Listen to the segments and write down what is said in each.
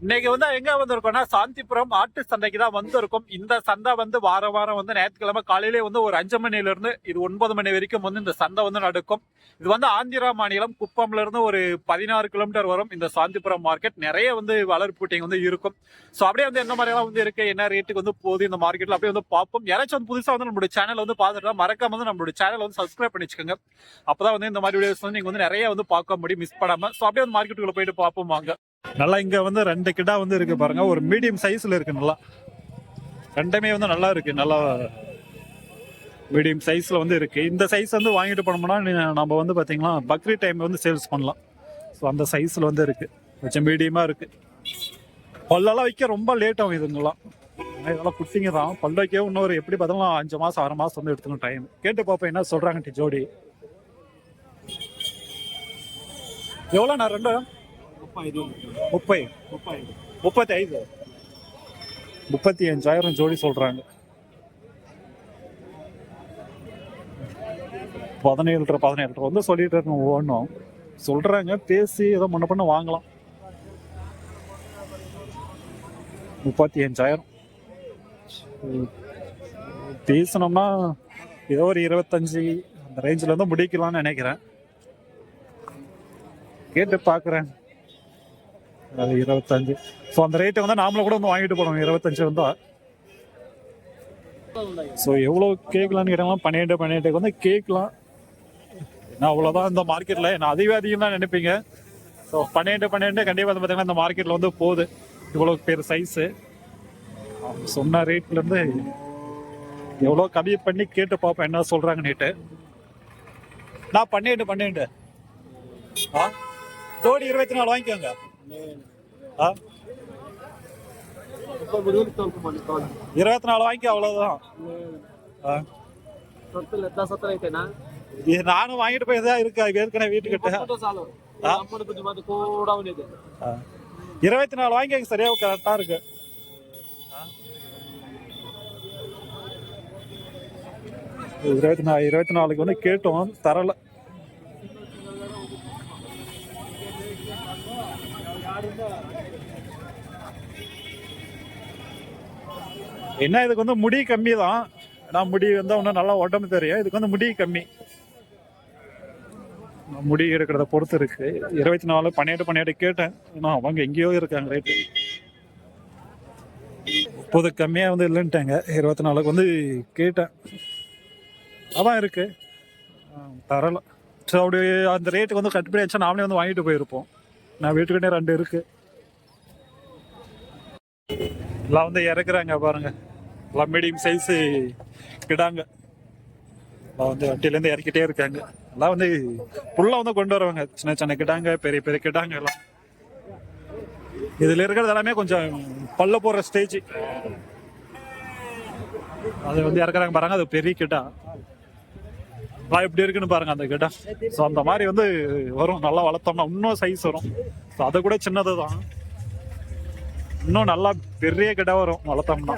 இன்னைக்கு வந்து எங்க வந்திருக்கோம்னா சாந்திபுரம் ஆட்டு சந்தைக்கு தான் வந்திருக்கோம். இந்த சந்தை வந்து வார வாரம் வந்து ஞாயிற்றுக்கிழமை காலையிலே வந்து ஒரு அஞ்சு மணில இருந்து இது ஒன்பது மணி வரைக்கும் வந்து இந்த சந்தை வந்து நடக்கும். இது வந்து ஆந்திரா மாநிலம் குப்பம்ல இருந்து ஒரு பதினாறு கிலோமீட்டர் வரும் இந்த சாந்திபுரம் மார்க்கெட். நிறைய வந்து வளர்ப்பூட்டிங் வந்து இருக்கும். ஸோ அப்படியே வந்து என்ன மாதிரியெல்லாம் வந்து இருக்கு? என்ன ரேட்டுக்கு வந்து போகுது? இந்த மார்க்கெட்ல அப்படியே வந்து பார்ப்போம். யாராச்சும் வந்து புதுசா வந்து நம்மளுடைய சேனல் வந்து பார்த்துட்டா மறக்காம வந்து நம்மளுடைய சேனல் வந்து சப்ஸ்கிரைப் பண்ணிச்சுக்கோங்க. அப்பதான் வந்து இந்த மாதிரி வீடியோஸ் வந்து நீங்க வந்து நிறைய வந்து பார்க்க முடியும். மிஸ் பண்ணாம. ஸோ அப்படியே வந்து மார்க்கெட்டுக்குள்ள போயிட்டு பார்ப்போம் வாங்க. நல்லா இங்க வந்து ரெண்டு கிடா வந்து இருக்கு பாருங்க. ஒரு மீடியம் சைஸ்ல இருக்கு நல்லா. ரெண்டுமே வந்து நல்லா இருக்கு. நல்லா மீடியம் சைஸ்ல வந்து இருக்கு. இந்த சைஸ் வந்து வாங்கிட்டு போனோம்னா நம்ம வந்து பாத்தீங்கன்னா பக்ரீத் டைம் வந்து சேல்ஸ் பண்ணலாம். ஸோ அந்த சைஸ்ல வந்து இருக்கு. கொஞ்சம் மீடியமா இருக்கு. பல்லெல்லாம் வைக்க ரொம்ப லேட் ஆகும் இதுங்கெல்லாம். இதெல்லாம் குட்டிங்க தான். பல் வைக்க இன்னொரு எப்படி பார்த்தாலும் அஞ்சு மாசம் ஆறு மாசம் வந்து எடுத்துக்கணும் டைம் கேட்டு பார்ப்போம் என்ன சொல்றாங்க டி ஜோடி. எவ்வளோ நான் ரெண்டு? முப்பை முப்பத்தி ஐந்து முப்பத்தி அஞ்சாயிரம் ஜோடி சொல்றாங்க பதினேழு பதினேழு வந்து சொல்லிட்டு இருக்கோம் ஒவ்வொன்றும் சொல்றாங்க பேசி ஏதோ முன்ன பண்ண வாங்கலாம் முப்பத்தி அஞ்சாயிரம் உம். பேசணும்னா ஏதோ ஒரு இருபத்தஞ்சு அந்த ரேஞ்சில் இருந்து முடிக்கலாம்னு நினைக்கிறேன் கேட்டு பார்க்குறேன் இருபத்தஞ்சு. ஸோ அந்த ரேட்டை வந்து நாமளும் கூட வந்து வாங்கிட்டு போனோம். இருபத்தஞ்சு வந்தா. ஸோ எவ்வளோ கேட்கலான்னு கேட்டாலும் பன்னெண்டு பன்னெண்டுக்கு வந்து கேட்கலாம். நான் அவ்வளோதான் இந்த மார்க்கெட்டில் நான் அதிக அதிகம் தான் நினைப்பீங்க. ஸோ பன்னெண்டு பன்னெண்டு கண்டிப்பாக வந்து பார்த்தீங்கன்னா இந்த மார்க்கெட்டில் வந்து போகுது. இவ்வளோ பேர் சைஸு சொன்ன ரேட்லேருந்து எவ்வளோ கம்மி பண்ணி கேட்டு பார்ப்பேன் என்ன சொல்கிறாங்க நேட்டு நான் பன்னெண்டு பன்னெண்டு ஆ? ஜோடி இருபத்தி நாலு வாங்கிக்கோங்க. ஆ? இருபத்தி நாலு வாங்கி அவ்வளவுதான். ஆ. இது நானும் வாங்கிட்டு போய் தான் இருக்கு. அது ஏற்கனவே வீட்டுக்கிட்ட. இருபத்தி நாலு வாங்கி சரியா கரெக்டா இருக்கு. இருபத்தி நாலு இருபத்தி நாலுக்கு வந்து கேட்டோம். தரல. என்ன இதுக்கு வந்து முடி கம்மி தான் நான் முடி வந்து இன்னும் நல்லா உடம்பு தெரியும். இதுக்கு வந்து முடி கம்மி. முடி இருக்கிறத பொறுத்து இருக்கு. இருபத்தி நாலு பன்னெண்டு பன்னெண்டு கேட்டேன். ஆனால் அவங்க எங்கேயோ இருக்காங்க ரேட்டு முப்பது கம்மியாக வந்து இல்லைன்ட்டாங்க. இருபத்தி நாலுக்கு வந்து கேட்டேன். அதான் இருக்கு. தரலை. ஸோ அப்படி அந்த ரேட்டுக்கு வந்து கட்டுப்படி ஆச்சா நாமளே வந்து வாங்கிட்டு போயிருப்போம். நான் வீட்டுக்கிட்டே ரெண்டு இருக்கு. எல்லாம் வந்து இறக்குறாங்க பாருங்க. எல்லாம் மீடியம் சைஸு கிடாங்க. எல்லாம் வந்து வட்டியிலேருந்து இறக்கிட்டே இருக்காங்க. எல்லாம் வந்து புல்ல வந்து கொண்டு வருவாங்க. சின்ன சின்ன கிடாங்க பெரிய பெரிய கிடாங்க எல்லாம். இதில் இருக்கிறது எல்லாமே கொஞ்சம் பல்ல போடுற ஸ்டேஜ் அது வந்து இறக்குறாங்க பாருங்க. அது பெரிய கிட்டா எல்லாம் எப்படி இருக்குன்னு பாருங்க அந்த கிட்ட. ஸோ அந்த மாதிரி வந்து வரும். நல்லா வளர்த்தோம்னா இன்னும் சைஸ் வரும். ஸோ அதை கூட சின்னது தான் இன்னும் நல்லா பெரிய கிட்ட வரும் வளர்த்தோம்னா.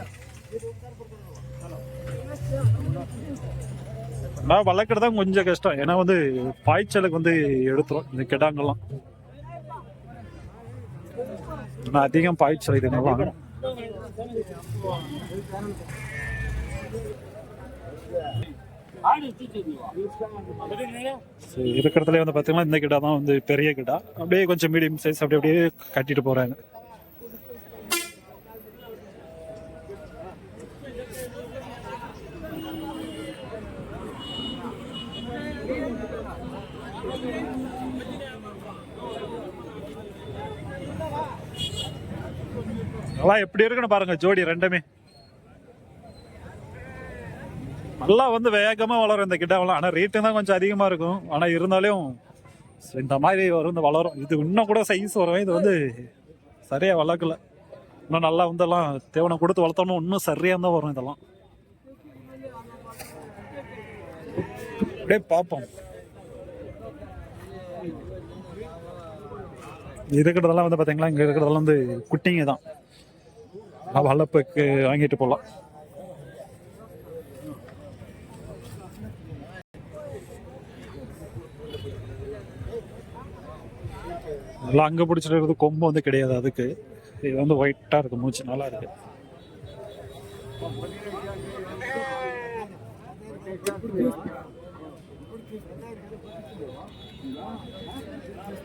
நான் வளர்க்குறது தான் கொஞ்சம் கஷ்டம். ஏன்னா வந்து பாய்ச்சலுக்கு வந்து எடுத்துரும் இந்த கிடாங்கெல்லாம் நான் அதிகம் பாய்ச்சல் இதுங்கெல்லாம் இருக்கிறதுல வந்து பார்த்தீங்கன்னா இந்த கிடா தான் வந்து பெரிய கிடா. அப்படியே கொஞ்சம் மீடியம் சைஸ் அப்படி அப்படியே கட்டிட்டு போறாங்க நல்லா எப்படி இருக்குன்னு பாருங்க ஜோடி ரெண்டுமே. நல்லா வந்து வேகமாக வளரும் இந்த கிட்டாவெல்லாம் ஆனால் ரேட்டு தான் கொஞ்சம் அதிகமாக இருக்கும். ஆனால் இருந்தாலும் இந்த மாதிரி வரும் இந்த வளரும். இது இன்னும் கூட சைஸ் வரும். இது வந்து சரியாக வளர்க்கல. இன்னும் நல்லா வந்து எல்லாம் தேவனை கொடுத்து வளர்த்தோம்னா இன்னும் சரியாக தான் வரும் இதெல்லாம். அப்படியே பார்ப்போம். இருக்கிறதெல்லாம் வந்து பார்த்தீங்களா இங்கே இருக்கிறதெல்லாம் வந்து குட்டிங்க தான். வளர்ப்புக்கு வாங்கிட்டு போகலாம். நல்லா அங்கே பிடிச்சிட்டு கொம்பு வந்து கிடையாது அதுக்கு. இது வந்து ஒயிட்டாக இருக்குது மூச்சு நல்லா இருக்கு.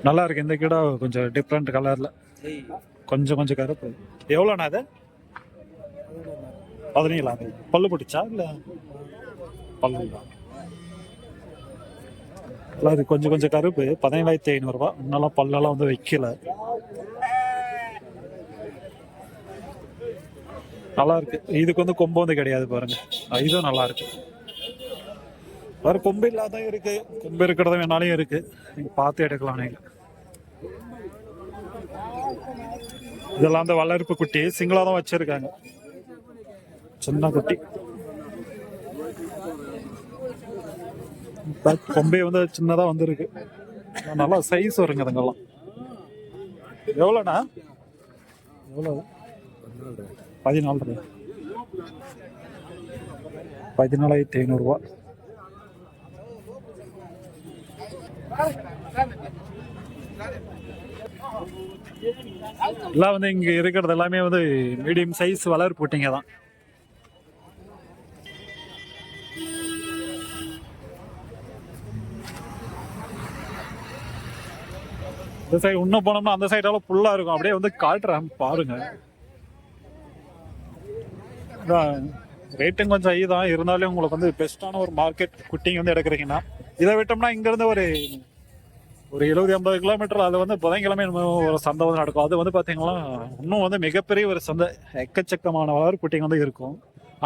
நல்லா இருக்கு இந்த கிடா கொஞ்சம் டிஃப்ரெண்ட் கலர்ல கொஞ்சம் கொஞ்சம் கருப்பு. எவ்வளோண்ணா அது? பதினேழா? பல்லு பிடிச்சா இல்லை? பல்லு நல்லா இது கொஞ்சம் கொஞ்சம் கருப்பு. பதினேழாயிரத்தி ஐநூறுரூவா இன்னெல்லாம் பல்லெல்லாம் வந்து வைக்கல. நல்லா இருக்கு. இதுக்கு வந்து கொம்பு வந்து கிடையாது பாருங்க. இதுவும் நல்லா இருக்கு. வேற கொம்பு இல்லாத இருக்கு. கொம்பு இருக்கிறத வேணாலும் இருக்கு. நீங்க பார்த்து எடுக்கலாம் நீங்க. இதெல்லாம் அந்த வளர்ப்பு குட்டி. சிங்களா தான் வச்சிருக்காங்க. சின்ன குட்டி. கொம்பே வந்து சின்னதாக வந்திருக்கு. நல்லா சைஸ் வருங்க அதுங்கெல்லாம். எவ்வளோண்ணா? எவ்வளோ பதினாலு ரூபா பதினாலாயிரத்தி ஐநூறுரூவா எல்லாம் வந்து இங்கே இருக்கிறது எல்லாமே வந்து மீடியம் சைஸ் வளர் போட்டிங்க தான். இந்த சைடு இன்னும் போனோம்னா அந்த சைடால ஃபுல்லா இருக்கும். அப்படியே வந்து காட்டுறேன். பாருங்க. ரேட்டும் கொஞ்சம் ஐ தான். இருந்தாலும் உங்களுக்கு வந்து பெஸ்ட்டான ஒரு மார்க்கெட் குட்டிங்க வந்து எடுக்கிறீங்கன்னா இதை விட்டோம்னா இங்கேருந்து ஒரு ஒரு எழுபது ஐம்பது கிலோமீட்டர் அது வந்து புதன்கிழமை ஒரு சந்தை வந்து நடக்கும். அது வந்து பார்த்தீங்கன்னா இன்னும் வந்து மிகப்பெரிய ஒரு சந்தை எக்கச்சக்கமான வளர் குட்டிங்க வந்து இருக்கும்.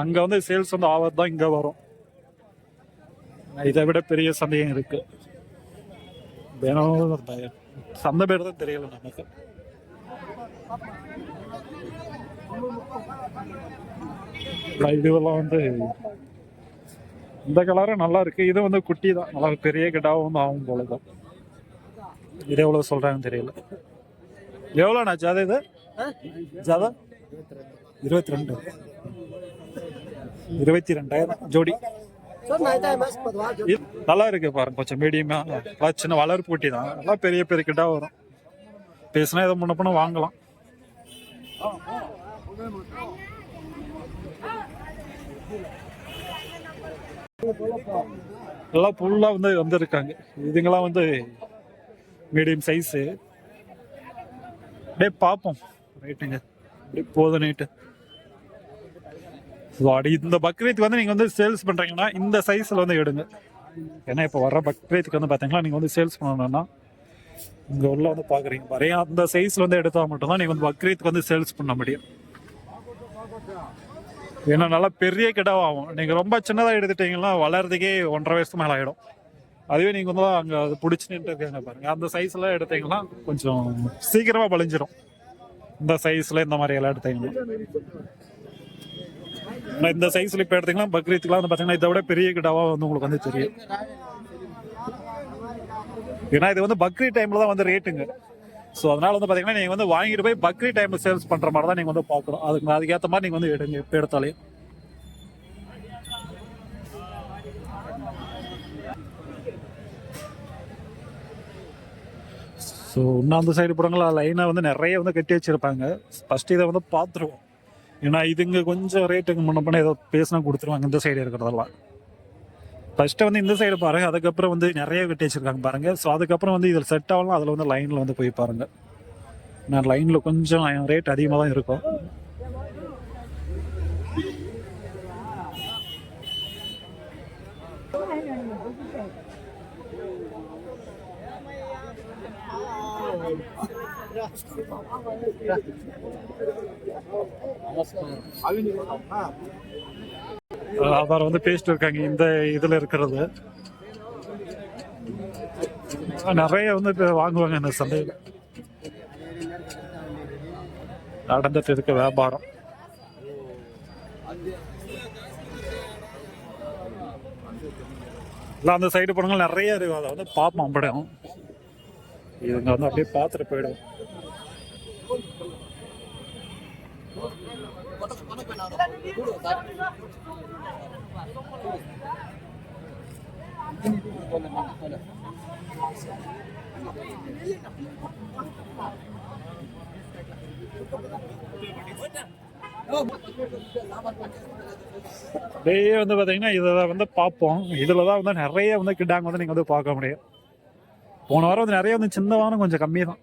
அங்கே வந்து சேல்ஸ் வந்து ஆவது தான் இங்கே வரும். இதை விட பெரிய சந்தையும் இருக்குது தினம் சந்தை பேர் தான் தெரியல நமக்கு. இதுவெல்லாம் வந்து இந்த கலரும் நல்லா இருக்கு. இது வந்து குட்டி தான். நல்லா பெரிய கிட்டாவும் ஆகும் போல தான் இது எவ்வளவு சொல்றாங்கன்னு தெரியல. எவ்வளோண்ணா ஜாதா இது? ஜாதா? இருபத்தி ரெண்டு. இருபத்தி ரெண்டாயிரம். ஜோடி. நல்லா இருக்கு பாருங்க கொஞ்சம் மீடியமா நல்லா சின்ன வளர்ப்பு குட்டி தான். நல்லா பெரிய பெரிய கிட்டா வரும். பேசினா இதை முன்ன பண்ண வாங்கலாம். எல்லாம் ஃபுல்லாக வந்து வந்திருக்காங்க. இதுங்கெல்லாம் வந்து மீடியம் சைஸு அப்படியே பார்ப்போம். ரைட்டுங்க அப்படியே போதும் நைட்டு அடி இந்த பக்ரீத்துக்கு வந்து நீங்கள் வந்து சேல்ஸ் பண்ணுறீங்கன்னா இந்த சைஸில் வந்து எடுங்க. ஏன்னா இப்போ வர பக்ரீத்துக்கு வந்து பார்த்தீங்கன்னா நீங்கள் வந்து சேல்ஸ் பண்ணணும்னா இங்கே உள்ள வந்து பார்க்குறீங்க பாரு அந்த சைஸில் வந்து எடுத்தால் மட்டும்தான் நீங்கள் வந்து பக்ரீத்துக்கு வந்து சேல்ஸ் பண்ண முடியும். ஏன்னா நல்லா பெரிய கிடாவாகும். நீங்கள் ரொம்ப சின்னதாக எடுத்துட்டீங்கன்னா வளர்றதுக்கே ஒன்றரை வயசு மேலே ஆகிடும் அதுவே நீங்கள் வந்து அங்கே அது பிடிச்சி நின்று பாருங்கள் பாருங்க. அந்த சைஸ்ல எடுத்தீங்கன்னா கொஞ்சம் சீக்கிரமாக பழிஞ்சிடும் இந்த சைஸ்ல இந்த மாதிரி எல்லாம் எடுத்தீங்கன்னா. இந்த சைஸ்ல இப்போ எடுத்தீங்கன்னா பக்ரீத்துக்குலாம் வந்து பார்த்தீங்கன்னா இதை விட பெரிய கிட்டாவாக வந்து உங்களுக்கு வந்து தெரியும். ஏன்னா இது வந்து பக்ரீத் டைமில் தான் வந்து ரேட்டுங்க ஸோ அதனால வந்து பார்த்தீங்கன்னா நீங்கள் வந்து வாங்கிட்டு போய் பக்ரீத் டைமில் சேல்ஸ் பண்ணுற மாதிரி தான் நீங்கள் வந்து பார்க்கணும். அதுக்கு அதுக்கேற்ற மாதிரி நீங்கள் வந்து எடுங்க இப்போ எடுத்தாலே. ஸோ இன்னும் அந்த சைடு போடுறாங்களா லைனாக வந்து நிறைய வந்து கட்டி வச்சிருப்பாங்க. ஃபஸ்ட்டு இதை வந்து பார்த்துருவோம். ஏன்னா இதுங்க கொஞ்சம் ரேட்டுக்கு முன்ன பண்ண ஏதோ பேசினா கொடுத்துருவாங்க இந்த சைடு இருக்கிறதெல்லாம். ஃபஸ்ட்டு வந்து இந்த சைடு பாருங்கள் அதுக்கப்புறம் வந்து நிறைய கட்டி வச்சிருக்காங்க பாருங்கள் ஸோ அதுக்கப்புறம் வந்து இதில் செட் ஆகலாம் அதில் வந்து லைனில் வந்து போய் பாருங்கள் நான் லைனில் கொஞ்சம் ரேட் அதிகமாக தான் இருக்கும். அவர் வந்து பேசிட்டு இருக்காங்க இந்த இதில் இருக்கிறது. நிறைய வந்து இப்போ வாங்குவாங்க இந்த சந்தையில். நடந்துட்டு இருக்க வியாபாரம். இல்லை அந்த சைடு படங்கள் நிறைய இருக்கும் அதை வந்து பார்ப்போம் படம் இதுங்க வந்து அப்படியே பார்த்துட்டு போயிடும் அப்படியே வந்து பார்த்தீங்கன்னா இதில் வந்து பார்ப்போம். இதில் தான் வந்து நிறைய வந்து கிட்டாங்க வந்து நீங்கள் வந்து பார்க்க முடியும். போன வாரம் வந்து நிறைய வந்து சின்ன வாரம் கொஞ்சம் கம்மி தான்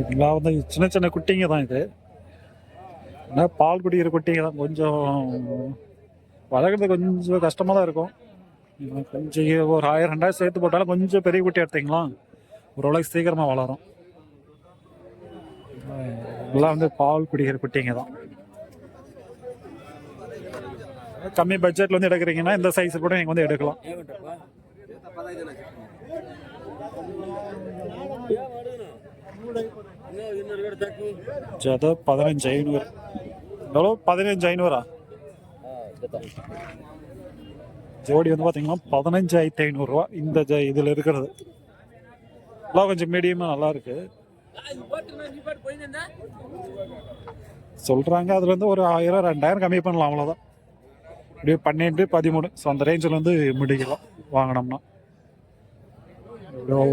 இதெல்லாம் வந்து சின்ன சின்ன குட்டிங்க தான் இது. என்ன பால் குடிக்கிற குட்டிங்க தான். கொஞ்சம் வளர்க்குறது கொஞ்சம் கஷ்டமாக தான் இருக்கும். கொஞ்சம் ஒரு ஆயிரம் ரெண்டாயிரம் சேர்த்து போட்டாலும் கொஞ்சம் பெரிய குட்டி எடுத்தீங்களா? ஓரளவுக்கு சீக்கிரமாக வளரும். எல்லாம் வந்து பால் குடிக்கிற குட்டிங்க தான். கம்மி பட்ஜெட்டில் வந்து எடுக்கிறீங்கன்னா இந்த சைஸ் கூட நீங்கள் வந்து எடுக்கலாம். ஜத பதினஞ்சு ஐநூறு. எவ்வளோ பதினஞ்சு ஐநூறா? ஜோடி வந்து பார்த்தீங்கன்னா பதினஞ்சாயிரத்தி ஐநூறுரூவா இந்த ஜ இதில் இருக்கிறது. எல்லாம் கொஞ்சம் மீடியமாக நல்லா இருக்கு. சொல்கிறாங்க அதுல இருந்து ஒரு ஆயிரம் ரெண்டாயிரம் கம்மி பண்ணலாம் அவ்வளோதான் இப்படியே பன்னெண்டு பதிமூணு. ஸோ அந்த ரேஞ்சில் வந்து முடிக்கலாம் வாங்கினோம்னா.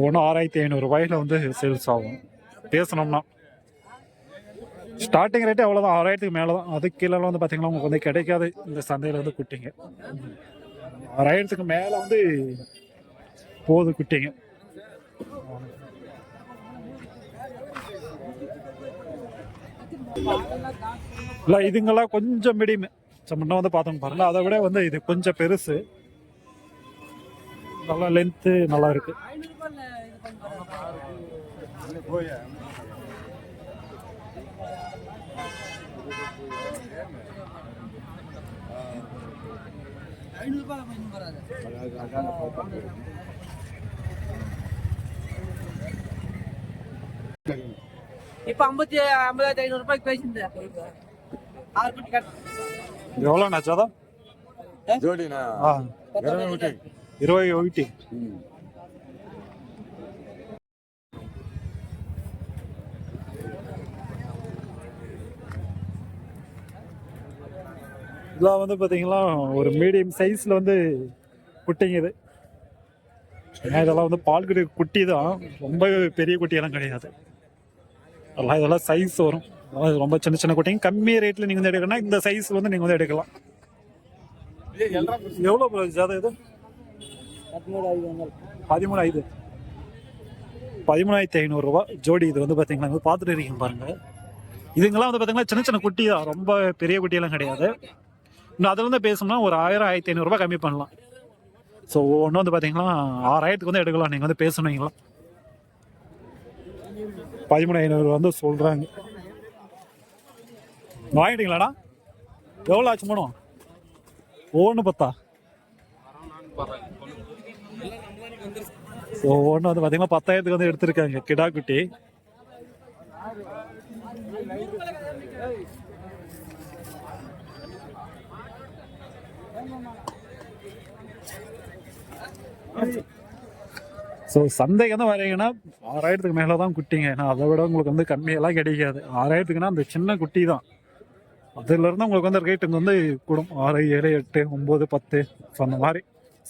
ஒன்று ஆறாயிரத்தி ஐநூறுரூவாயில் வந்து சேல்ஸ் ஆகும். பேசணும்னா. ஸ்டார்டிங் ரேட்டு அவ்வளோதான் ஆறாயிரத்துக்கு மேலே தான் அதுக்கு கீழே வந்து பார்த்தீங்கன்னா உங்களுக்கு வந்து கிடைக்காது. இந்த சந்தையில் வந்து குட்டிங்க. ஆறாயிரத்துக்கு மேலே வந்து போது குட்டிங்க. இல்லை இதுங்கெல்லாம் கொஞ்சம் மீடியம் முன்ன வந்து பார்த்தோம் பாருங்கள் அதை விட வந்து இது கொஞ்சம் பெருசு. நல்லா லென்த்து நல்லா இருக்கு. இப்ப ஐம்பத்தி ஐம்பதாயிரத்தி ஐநூறு ரூபாய்க்கு பேசியிருந்தேன் ஆறு குட்டி கட்டணும் எவ்வளோ நச்சாதான் ఇరవై ఒకటి ఇరవై ఒకటి இதெல்லாம் வந்து பார்த்தீங்கன்னா ஒரு மீடியம் சைஸில் வந்து குட்டிங்க இது ஏன்னா இதெல்லாம் வந்து பால் குடி குட்டி தான் ரொம்ப பெரிய குட்டியெல்லாம் கிடையாது அதெல்லாம் இதெல்லாம் சைஸ் வரும் அதாவது ரொம்ப சின்ன சின்ன குட்டிங்க கம்மி ரேட்டில் நீங்கள் வந்து எடுக்கணும்னா இந்த சைஸ் வந்து நீங்கள் வந்து எடுக்கலாம் எவ்வளோ ப்ரோ ஜாதகம் இது பதிமூணு ஐந்து பதிமூணாயிரத்தி ஐநூறுரூவா ஜோடி இது வந்து பார்த்தீங்கன்னா பார்த்துட்டு இருக்கீங்க பாருங்கள் இதுங்கெல்லாம் வந்து பார்த்தீங்கன்னா சின்ன சின்ன குட்டி தான் ரொம்ப பெரிய குட்டியெல்லாம் கிடையாது. இன்னும் அதில் வந்து பேசணும்னா ஒரு ஆயிரம் ஆயிரத்தி ஐநூறுரூவா கம்மி பண்ணலாம். ஸோ ஒன்று வந்து பார்த்தீங்கன்னா ஆறாயிரத்துக்கு வந்து எடுக்கலாம். நீங்கள் வந்து பேசணுங்களா பதிமூணு ஐநூறு வந்து சொல்கிறாங்க வாங்கிட்டீங்களாடா? எவ்வளோ ஆச்சு மூணு ஒன்று பத்தா? ஒவ்வொன்றும் வந்து பார்த்தீங்கன்னா பத்தாயிரத்துக்கு வந்து எடுத்திருக்காங்க. கிடா குட்டி. ஸோ சந்தைக்கு வந்து வரீங்கன்னா ஆறாயிரத்துக்கு மேலே தான் குட்டிங்க. ஏன்னா அதை விட உங்களுக்கு வந்து கம்மியெல்லாம் கிடைக்காது. ஆறாயிரத்துக்குன்னா அந்த சின்ன குட்டி தான் அதுலேருந்து உங்களுக்கு வந்து ரேட்டுங்க வந்து கூடும். ஆறு ஏழு எட்டு ஒம்பது பத்து ஸோ அந்த மாதிரி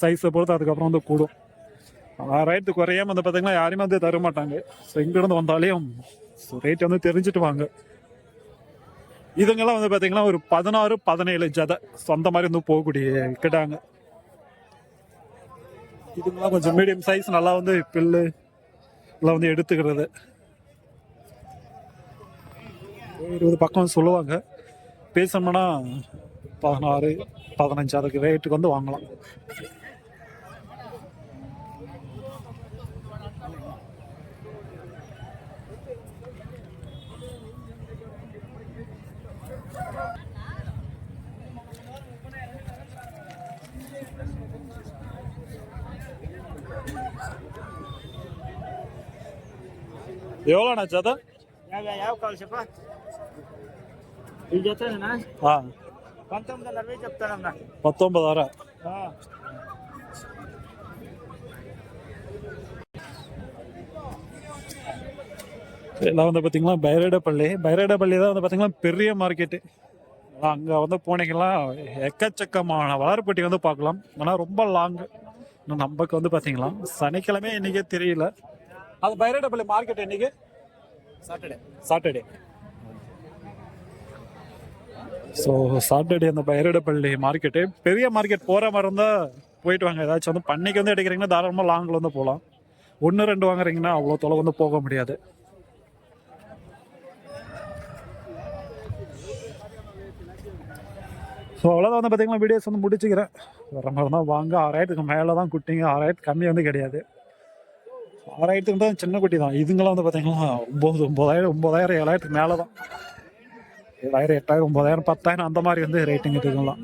சைஸை பொறுத்து அதுக்கப்புறம் வந்து கூடும். ரேட்டு குறையாம வந்து பார்த்தீங்கன்னா யாருமே வந்து தர மாட்டாங்க. ஸோ இங்கிருந்து வந்தாலையும் ஸோ ரேட் வந்து தெரிஞ்சுட்டு வாங்க இதுங்கெல்லாம் வந்து பார்த்தீங்கன்னா ஒரு பதினாறு பதினேழு ஜதை ஸோ அந்த மாதிரி வந்து போகக்கூடிய கிட்டாங்க இதுங்கெல்லாம் கொஞ்சம் மீடியம் சைஸ் நல்லா வந்து பில்லு எல்லாம் வந்து எடுத்துக்கிறது. இருபது பக்கம் சொல்லுவாங்க. பேசணும்னா பதினாறு பதினஞ்சு அதுக்கு ரேட்டுக்கு வந்து வாங்கலாம். எவ்வளோண்ணா ஜதை ಯಾವ ಕಾಲ್ చెప్ప ఈ జతనా ஆ పంతొమ్మిది వందల అరవై చెప్తానన్నా பத்தொன்பதாயிரம் எல்லாம் வந்து பார்த்தீங்கன்னா பைரடப்பள்ளி பைரடப்பள்ளி தான் வந்து பார்த்தீங்கன்னா பெரிய மார்க்கெட்டு அங்கே வந்து போனீங்கன்னா எக்கச்சக்கமான வளர்பட்டி வந்து பார்க்கலாம் ஆனால் ரொம்ப லாங்கு இன்னும் நமக்கு வந்து பார்த்தீங்களா சனிக்கிழமை இன்னைக்கே தெரியல அது பைரடப்பள்ளி மார்க்கெட் இன்னைக்கு சாட்டர்டே சாட்டர்டே ஸோ சாட்டர்டே அந்த பைரடப்பள்ளி மார்க்கெட்டு பெரிய மார்க்கெட் போகிற மாதிரி இருந்தால் போயிட்டு வாங்க. ஏதாச்சும் வந்து பண்ணைக்கு வந்து எடுக்கிறீங்கன்னா தாராளமாக லாங்கில் வந்து போகலாம் ஒன்று ரெண்டு வாங்குறீங்கன்னா அவ்வளோ தொலை வந்து போக முடியாது. ஸோ அவ்வளோதான் வந்து பார்த்தீங்கன்னா வீடியோஸ் வந்து முடிச்சுக்கிறேன். வர மாதிரி தான் வாங்க. ஆறாயிரத்துக்கு மேலே தான் குட்டிங்க. ஆறாயிரத்துக்கு கம்மி வந்து கிடையாது. ஆறாயிரத்துக்கு தான் சின்ன குட்டி தான். இதுங்களாம் வந்து பார்த்தீங்கன்னா ஒம்பது ஒம்பதாயிரம் ஒம்பதாயிரம் ஏழாயிரத்துக்கு மேலே தான் ஏழாயிரம் எட்டாயிரம் ஒம்பதாயிரம் பத்தாயிரம் அந்த மாதிரி வந்து ரேட்டிங் இதுங்களாம்